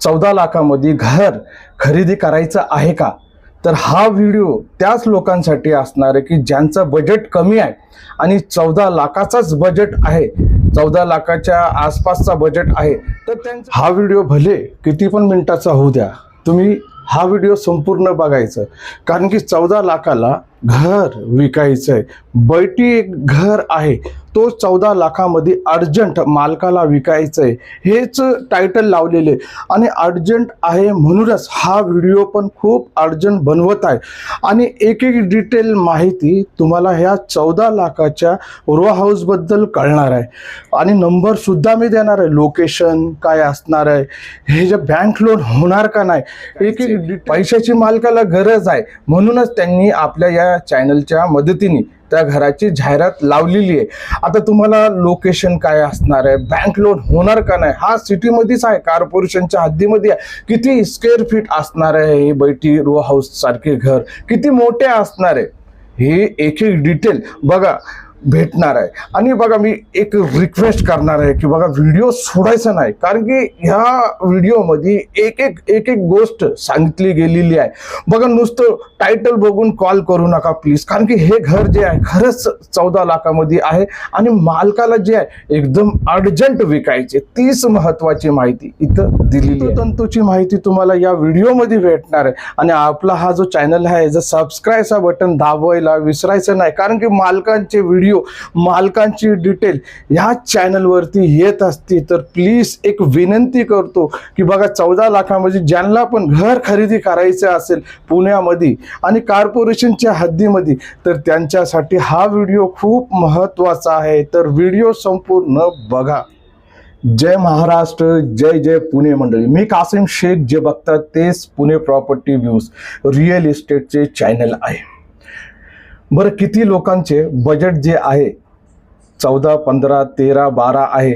चौदा लाखामध्ये घर खरेदी करायचं आहे का? तर हा व्हिडिओ त्याच लोकांसाठी असणार आहे की ज्यांचं बजेट कमी आहे आणि चौदा लाखाचाच बजेट आहे. चौदा लाखाच्या आसपासचा बजेट आहे. तर त्यांचा हा व्हिडिओ भले किती पण मिनिटाचा होऊ द्या तुम्ही हा व्हिडिओ संपूर्ण बघायचं. कारण की चौदा लाखाला घर विकायचं आहे बैठी एक घर आहे. तो चौदा लाखामध्ये अर्जंट मालकाला विकायचं आहे हेच टायटल लावलेले. आणि अर्जंट आहे म्हणूनच हा व्हिडिओ पण खूप अर्जंट बनवत आहे. आणि एक एक डिटेल माहिती तुम्हाला ह्या चौदा लाखाच्या रो हाऊसबद्दल कळणार आहे. आणि नंबरसुद्धा मी देणार आहे. लोकेशन काय असणार आहे? हे जे बँक लोन होणार का नाही? एक एक पैशाची मालकाला गरज आहे. म्हणूनच त्यांनी आपल्या या चॅनलच्या मदतीने त्या घराची जाहिरात लावलेली आहे. आता तुम्हाला लोकेशन काय असणार आहे? बँक लोन होणार का नाही? हा सिटीमध्येच आहे कॉर्पोरेशनच्या हद्दीमध्ये आहे. किती स्क्वेअर फीट असणार आहे हे बैठी रो हाऊस सारखे घर? किती मोठे असणार आहे? हे एक एक डिटेल बघा. भेटणार आहे. आणि बघा मी एक रिक्वेस्ट करणार आहे की बघा व्हिडिओ सोडायचा नाही. कारण की ह्या व्हिडिओमध्ये एक एक एक एक गोष्ट सांगितली गेलेली आहे. बघा नुसतं टायटल बघून कॉल करू नका प्लीज कारण की हे घर जे आहे खरंच चौदा लाखामध्ये आहे. आणि मालकाला जे आहे एकदम अर्जंट विकायचे. तीच महत्वाची माहिती इथं दिलेली आहे. तंतूची माहिती तुम्हाला या व्हिडिओमध्ये भेटणार आहे. आणि आपला हा जो चॅनल आहे जर सबस्क्राईबचा बटन दाबवायला विसरायचं नाही. कारण की मालकांचे व्हिडिओ मालकांची डिटेल ह्या चॅनलवरती येत असती तर प्लीज एक विनंती करतो की बघा चौदा लाखामध्ये ज्यांना पण घर खरेदी करायचं असेल पुण्यामध्ये आणि कॉर्पोरेशनच्या हद्दीमध्ये तर त्यांच्यासाठी हा व्हिडिओ खूप महत्त्वाचा आहे. तर व्हिडिओ संपूर्ण बघा. जय महाराष्ट्र जय जय पुणे मंडळी. मी कासिम शेख जे बघतात तेच पुणे प्रॉपर्टी व्ह्यूज रिअल इस्टेटचे चॅनल आहे. बरं किती लोकांचे बजेट जे आहे चौदा पंधरा तेरा बारा आहे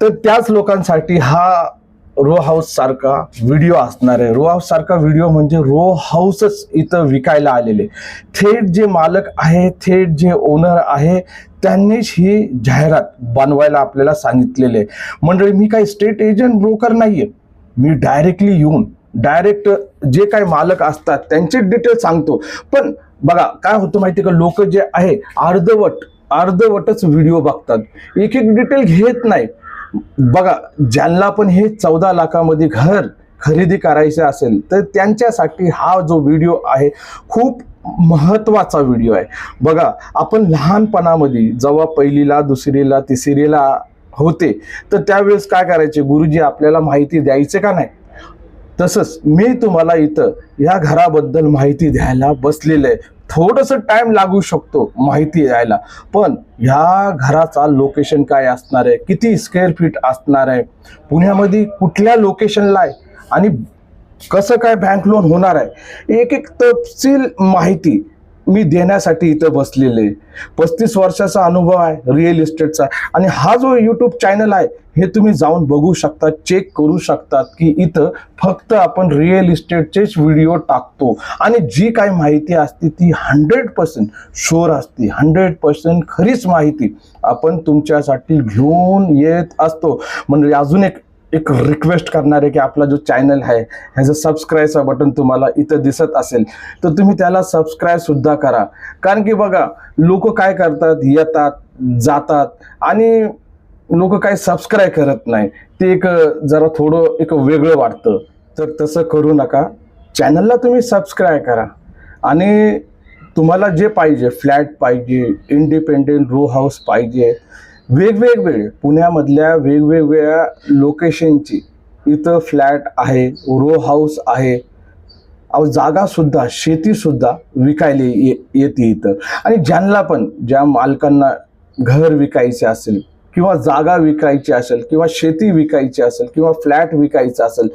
तर त्याच लोकांसाठी हा रो हाऊस सारखा व्हिडिओ असणार आहे. रो हाऊस सारखा व्हिडिओ म्हणजे रो हाऊसच इथं विकायला आलेले. थेट जे मालक आहे थेट जे ओनर आहे त्यांनीच ही जाहिरात बनवायला आपल्याला सांगितलेले आहे. मंडळी मी काही स्टेट एजंट ब्रोकर नाहीये. मी डायरेक्टली येऊन डायरेक्ट जे काही मालक असतात त्यांचे डिटेल सांगतो. पण बघा काय होतं माहिती का? लोक जे आहे अर्धवट अर्धवटच व्हिडिओ बघतात. एक एक डिटेल घेत नाही बघा ज्यांना पण हे चौदा लाखामध्ये घर खरेदी करायचे असेल तर त्यांच्यासाठी हा जो व्हिडिओ आहे खूप महत्त्वाचा व्हिडिओ आहे. बघा आपण लहानपणामध्ये जेव्हा पहिलीला दुसरीला तिसरीला होते तर त्यावेळेस काय करायचे? गुरुजी आपल्याला माहिती द्यायचे का नाही? तसंच मी तुम्हाला इथं या घराबद्दल माहिती द्यायला बसलेलं आहे. थोडंसं टाइम लागू शकतो माहिती द्यायला. पण ह्या घराचा लोकेशन काय असणार आहे? किती स्क्वेअर फीट असणार आहे? पुण्यामध्ये कुठल्या लोकेशनला आहे? आणि कसं काय बँक लोन होणार आहे? एक एक तपशील माहिती मी देण्यासाठी इथं बसलेले. पस्तीस वर्षाचा अनुभव आहे रिअल इस्टेटचा आणि हा जो यूट्यूब चॅनल आहे हे तुम्ही जाऊन बघू शकता चेक करू शकतात की इथं फक्त आपण रिअल इस्टेटचेच व्हिडिओ टाकतो. आणि जी काय माहिती असते ती हंड्रेड पर्सेंट शुअर असते. हंड्रेड पर्सेंट खरीच माहिती आपण तुमच्यासाठी घेऊन येत असतो. म्हणजे अजून एक एक रिक्वेस्ट करणार आहे की आपला जो चॅनल आहे ह्याचं सबस्क्राईबचं बटन तुम्हाला इथं दिसत असेल तर तुम्ही त्याला सबस्क्राईबसुद्धा करा. कारण की बघा लोक काय करतात? येतात जातात आणि लोक काय सबस्क्राईब करत नाही. ते एक जरा थोडं एक वेगळं वाटतं. तर तसं करू नका. चॅनलला तुम्ही सबस्क्राईब करा. आणि तुम्हाला जे पाहिजे फ्लॅट पाहिजे इंडिपेंडेंट रो हाऊस पाहिजे वेगवेगळे पुण्यामधल्या वेगवेगळ्या लोकेशनची इथं फ्लॅट आहे रो हाऊस आहे. अहो जागासुद्धा शेतीसुद्धा विकायला ये येते इथं. आणि ज्यांना पण ज्या मालकांना घर विकायचे असेल किंवा जागा विकायची असेल किंवा शेती विकायची असेल किंवा फ्लॅट विकायचा असेल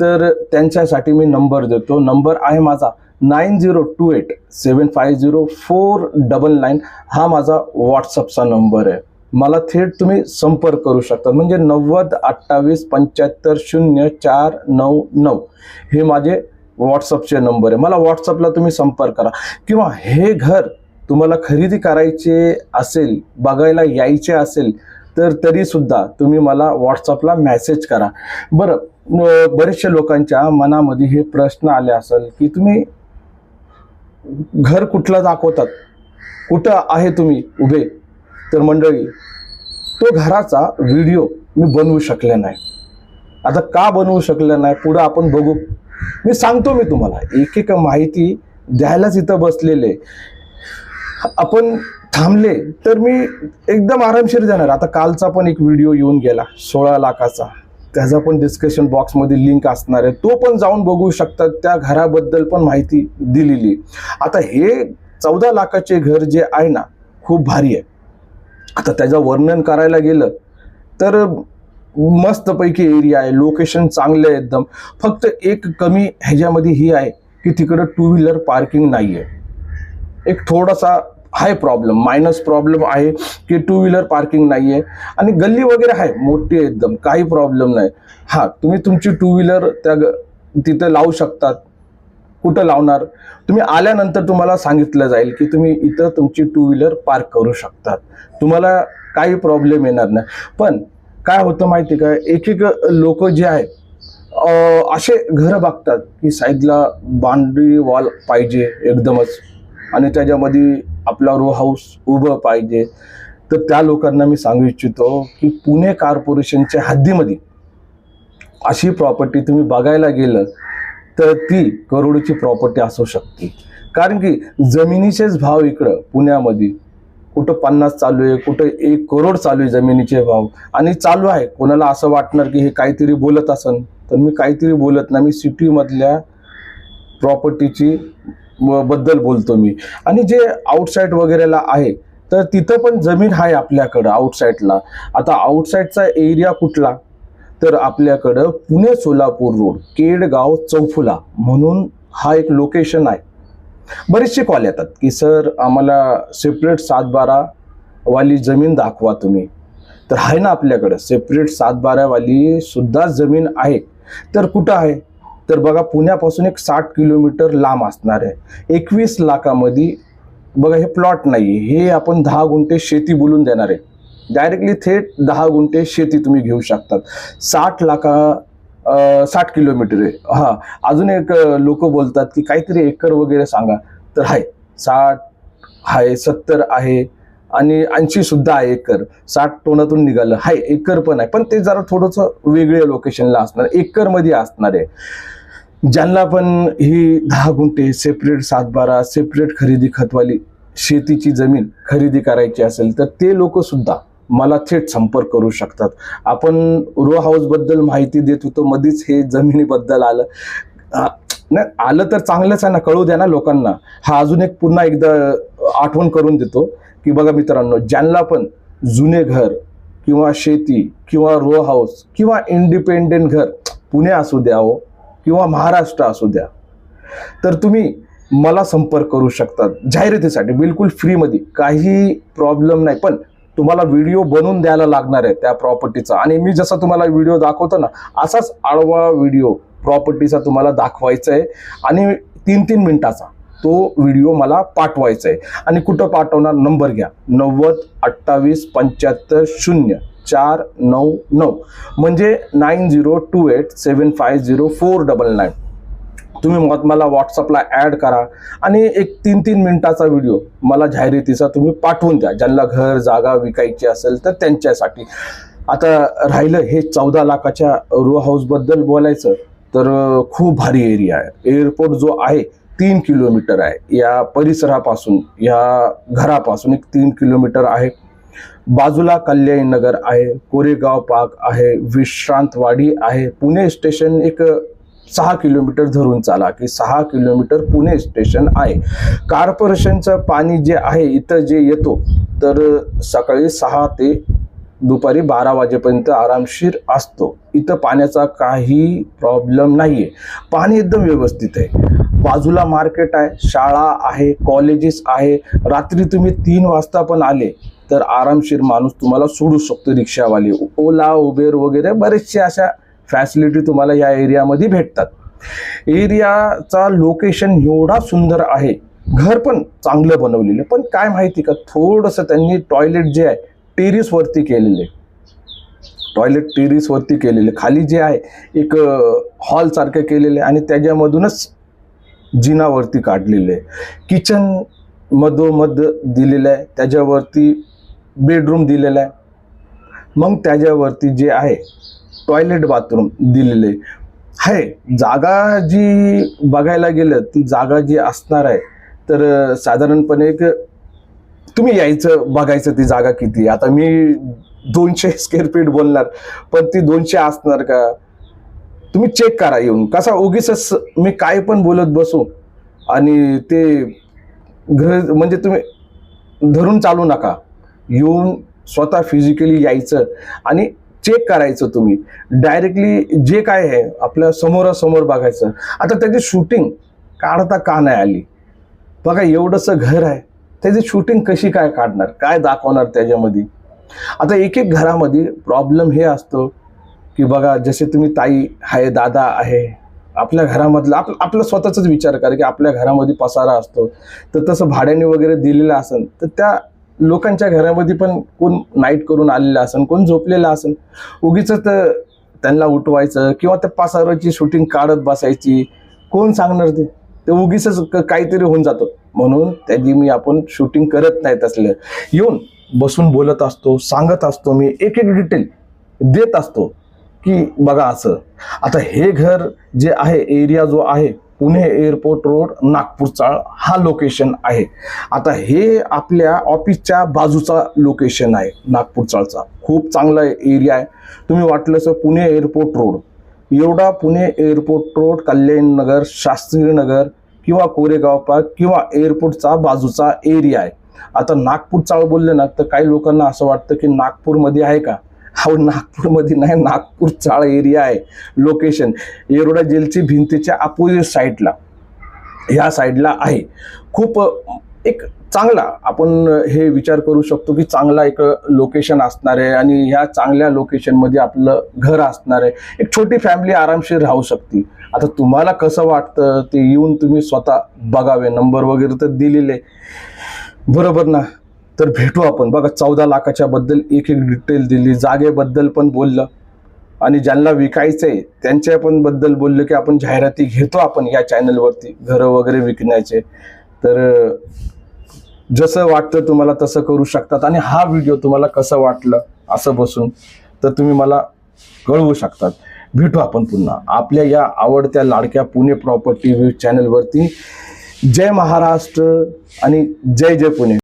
तर त्यांच्यासाठी मी नंबर देतो. नंबर आहे माझा nine zero two eight seven five zero four double nine हा माझा व्हॉट्सअपचा नंबर आहे. मला थेट तुम्ही संपर्क करू शकता. म्हणजे नव्वद अठ्ठावीस पंच्याहत्तर शून्य चार नऊ नऊ हे माझे व्हॉट्सअपचे नंबर आहे. मला व्हॉट्सअपला तुम्ही संपर्क करा. किंवा हे घर तुम्हाला खरेदी करायचे असेल बघायला यायचे असेल तर तरीसुद्धा तुम्ही मला व्हॉट्सअपला मॅसेज करा. बरं बरेचशा लोकांच्या मनामध्ये हे प्रश्न आले असेल की तुम्ही घर कुठलं दाखवतात? कुठं आहे तुम्ही उभे? तर मंडळी तो घराचा व्हिडिओ मी बनवू शकले नाही. आता का बनवू शकले नाही? पुढं आपण बघू. मी सांगतो मी तुम्हाला एक एक माहिती द्यायलाच इथं बसलेले. आपण थांबले तर मी एकदम आरामशीर देणार आता कालचा पण एक व्हिडिओ येऊन गेला सोळा लाखाचा. त्याचा पण डिस्कशन बॉक्समध्ये लिंक असणार आहे. तो पण जाऊन बघू शकतात त्या घराबद्दल पण माहिती दिलेली. आता हे चौदा लाखाचे घर जे आहे ना खूप भारी आहे. आता त्याचं वर्णन करायला गेलं तर मस्तपैकी एरिया आहे लोकेशन चांगलं आहे एकदम. फक्त एक कमी ह्याच्यामध्ये ही आहे की तिकडं टू व्हीलर पार्किंग नाही आहे एक थोडासा आहे प्रॉब्लेम मायनस प्रॉब्लेम आहे की टू व्हीलर पार्किंग नाही आहे आणि गल्ली वगैरे आहे मोठी आहे एकदम काही प्रॉब्लेम नाही. हां तुम्ही तुमची टू व्हीलर त्या ग- तिथं लावू शकतात. कुठं लावणार? तुम्ही आल्यानंतर तुम्हाला सांगितलं जाईल की तुम्ही इथं तुमची टू व्हीलर पार्क करू शकतात. तुम्हाला काही प्रॉब्लेम येणार नाही. पण काय होतं माहिती का? एक एक लोक जे आहे असे घरं बघतात की साईडला बाउंड्री वॉल पाहिजे एकदमच. आणि त्याच्यामध्ये आपला रो हाऊस उभं पाहिजे. तर त्या लोकांना मी सांगू इच्छितो की पुणे कॉर्पोरेशनच्या हद्दीमध्ये अशी प्रॉपर्टी तुम्ही बघायला गेलं तर ती करोडची प्रॉपर्टी असू शकते. कारण की जमिनीचेच भाव इकडं पुण्यामध्ये. कुठं पन्नास चालू आहे कुठं एक करोड चालू आहे जमिनीचे भाव. आणि चालू आहे. कोणाला असं वाटणार की हे काहीतरी बोलत असन? तर मी काहीतरी बोलत नाही. मी सिटीमधल्या प्रॉपर्टीची बद्दल बोलतो मी. आणि जे आउटसाईड वगैरेला आहे तर तिथं पण जमीन आहे आपल्याकडं आउटसाईडला आता आउटसाईडचा एरिया कुठला? तर आपल्याकडं पुणे सोलापूर रोड केडगाव चौफुला म्हणून हा एक लोकेशन आहे. बरेचसे कॉल येतात की सर आम्हाला सेपरेट सातबारा वाली जमीन दाखवा तुम्ही. तर आहे ना आपल्याकडं सेपरेट सातबारावाली सुद्धा जमीन आहे. तर कुठं आहे? तर बघा पुण्यापासून एक साठ किलोमीटर लांब असणार आहे. एकवीस लाखामध्ये बघा हे प्लॉट नाही हे आपण दहा गुंठे शेती बोलून देणार आहे. डायरेक्टली थेट दहा गुंठे शेती तुम्ही घेऊ शकतात. साठ लाखा साठ किलोमीटर आहे. हा अजून एक लोक बोलतात की काहीतरी एकर वगैरे सांगा. तर आहे. साठ आहे सत्तर आहे आणि ऐंशी सुद्धा आहे एकर. साठ टोनातून निघालं. आहे एकर पण आहे. पण ते जरा थोडंसं वेगळ्या लोकेशनला असणार. एकरमध्ये असणार आहे. ज्यांना पण ही दहा गुंठे सेपरेट सातबारा सेपरेट खरेदी खतवाली शेतीची जमीन खरेदी करायची असेल तर ते लोक सुद्धा मला थेट संपर्क करू शकतात. आपण रो हाऊसबद्दल माहिती देत होतो मध्येच हे जमिनीबद्दल आलं. नाही आलं तर चांगलंच आहे ना कळू द्या ना लोकांना. हा अजून एक पुन्हा एकदा आठवण करून देतो की बघा मित्रांनो ज्यांना पण जुने घर किंवा शेती किंवा रो हाऊस किंवा इंडिपेंडेंट घर पुणे असू द्या हो किंवा महाराष्ट्र असू द्या तर तुम्ही मला संपर्क करू शकतात जाहिरातीसाठी बिलकुल फ्रीमध्ये काही प्रॉब्लेम नाही पण तुम्हाला व्हिडिओ बनवून द्यायला लागणार आहे त्या प्रॉपर्टीचा आणि मी जसा तुम्हाला व्हिडिओ दाखवतो ना असाच आडवा व्हिडिओ प्रॉपर्टीचा तुम्हाला दाखवायचा आहे. आणि तीन तीन मिनिटाचा तो व्हिडिओ मला पाठवायचा आहे. आणि कुठं पाठवणार? नंबर घ्या. नव्वद अठ्ठावीस पंच्याहत्तर शून्य चार नऊ नऊ. म्हणजे nine zero two eight seven five zero four double nine तुम्ही मग मला व्हॉट्सअपला ॲड करा. आणि एक तीन तीन मिनिटाचा व्हिडिओ मला जाहिरातीचा तुम्ही पाठवून द्या. ज्यांना घर जागा विकायची असेल तर त्यांच्यासाठी. आता राहिलं हे चौदा लाखाच्या रो हाऊसबद्दल बोलायचं तर खूप भारी एरिया आहे. एअरपोर्ट जो आहे तीन किलोमीटर आहे. या परिसरापासून या घरापासून एक तीन किलोमीटर आहे. बाजूला कल्याणी नगर आहे कोरेगाव पार्क आहे विश्रांतवाडी आहे. पुणे स्टेशन एक सहा किलोमीटर धरून चाला की सहा किलोमीटर पुणे स्टेशन आहे. कॉर्पोरेशनचं पाणी जे आहे इथं जे येतो तर सकाळी सहा ते दुपारी बारा वाजेपर्यंत आरामशीर असतो. इथं पाण्याचा काही प्रॉब्लेम नाही आहे पाणी एकदम व्यवस्थित आहे. बाजूला मार्केट आहे शाळा आहे कॉलेजेस आहे. रात्री तुम्ही तीन वाजता पण आले तर आरामशीर माणूस तुम्हाला सोडू शकतो रिक्षावाले. ओला उबेर वगैरे बरेचसे अशा फॅसिलिटी तुम्हाला या एरियामध्ये भेटतात. एरियाचा लोकेशन एवढा सुंदर आहे. घर पण चांगलं बनवलेलं आहे. पण काय माहिती का थोडंसं त्यांनी टॉयलेट जे आहे टेरिसवरती केलेले टॉयलेट टेरिसवरती केलेले खाली जे आहे एक हॉलसारखं केलेलं आहे आणि त्याच्यामधूनच जिनावरती काढलेले आहे. किचन मधोमध दिलेलं आहे. त्याच्यावरती बेडरूम दिलेला आहे. मग त्याच्यावरती जे आहे टॉयलेट बाथरूम दिलेले. आहे जागा जी बघायला गेलं ती जागा जी असणार आहे तर साधारणपणे एक तुम्ही यायचं बघायचं ती जागा किती आता मी दोनशे स्क्वेअर फीट बोलणार पण ती दोनशे असणार का? तुम्ही चेक करा येऊन. कसा उगीच मी काय पण बोलत बसू आणि ते घर म्हणजे तुम्ही धरून चालू नका. येऊन स्वतः फिजिकली यायचं आणि चेक करायचं तुम्ही. डायरेक्टली जे काय आहे आपल्या समोरासमोर बघायचं. आता त्याची शूटिंग काढता का नाही आली? बघा एवढंसं घर आहे. त्याची शूटिंग कशी काय काढणार? काय दाखवणार त्याच्यामध्ये? आता एक एक घरामध्ये प्रॉब्लेम हे असतो की बघा जसे तुम्ही ताई आहे दादा आहे आपल्या घरामधलं आप आपला स्वतःचाच विचार करा की आपल्या घरामध्ये पसारा असतो. तर तसं भाड्याने वगैरे दिलेलं असेल तर त्या लोकांच्या घरामध्ये पण कोण नाईट करून आलेलं असेल कोण झोपलेलं असेल उगीच तर त्यांना उठवायचं किंवा त्या पसाराची शूटिंग काढत बसायची. कोण सांगणार ते? ते उगीच काहीतरी होऊन जातं. म्हणून त्याची मी आपण शूटिंग करत नाही तसलं येऊन बसून बोलत असतो सांगत असतो मी एक एक डिटेल देत असतो की बघा असं. आता हे घर जे आहे एरिया जो आहे पुणे एअरपोर्ट रोड नागपूर चाळ हा लोकेशन आहे. आता हे आपल्या ऑफिसच्या बाजूचा लोकेशन आहे नागपूर चाळचा. खूप चांगला एरिया आहे. तुम्ही वाटलं तर पुणे एअरपोर्ट रोड. एवढा पुणे एअरपोर्ट रोड कल्याण नगर शास्त्रीनगर किंवा कोरेगाव पार्क किंवा एअरपोर्टचा बाजूचा एरिया आहे. आता नागपूर चाळ बोलले ना तर काही लोकांना असं वाटतं की नागपूरमध्ये आहे का? हा नागपूरमध्ये नाही नागपूर चाळ एरिया आहे. लोकेशन येरोडा जेलची भिंतीच्या अपोजिट साईडला ह्या साईडला आहे. खूप एक चांगला आपण हे विचार करू शकतो की चांगला एक लोकेशन असणार आहे आणि ह्या चांगल्या लोकेशनमध्ये आपलं घर असणार आहे. एक छोटी फॅमिली आरामशीर राहू शकते. आता तुम्हाला कसं वाटतं ते येऊन तुम्ही स्वतः बघावे? नंबर वगैरे तर दिलेले. बरोबर ना? तर भेटू आपण. बघा चौदा लाखाच्या बद्दल एक एक डिटेल दिली. जागेबद्दल पण बोललं. आणि ज्यांना विकायचंय त्यांच्या पण बद्दल बोललं की आपण जाहिराती घेतो आपण या चॅनलवरती घरं वगैरे विकण्याचे. तर जसं वाटतं तुम्हाला तसं करू शकतात. आणि हा व्हिडिओ तुम्हाला कसं वाटलं असं बसून तर तुम्ही मला कळवू शकतात. भेटू आपण पुन्हा. आपल्या या आवडत्या लाडक्या पुणे प्रॉपर्टी व्ह्यू चॅनलवरती जय महाराष्ट्र आणि जय जय पुणे.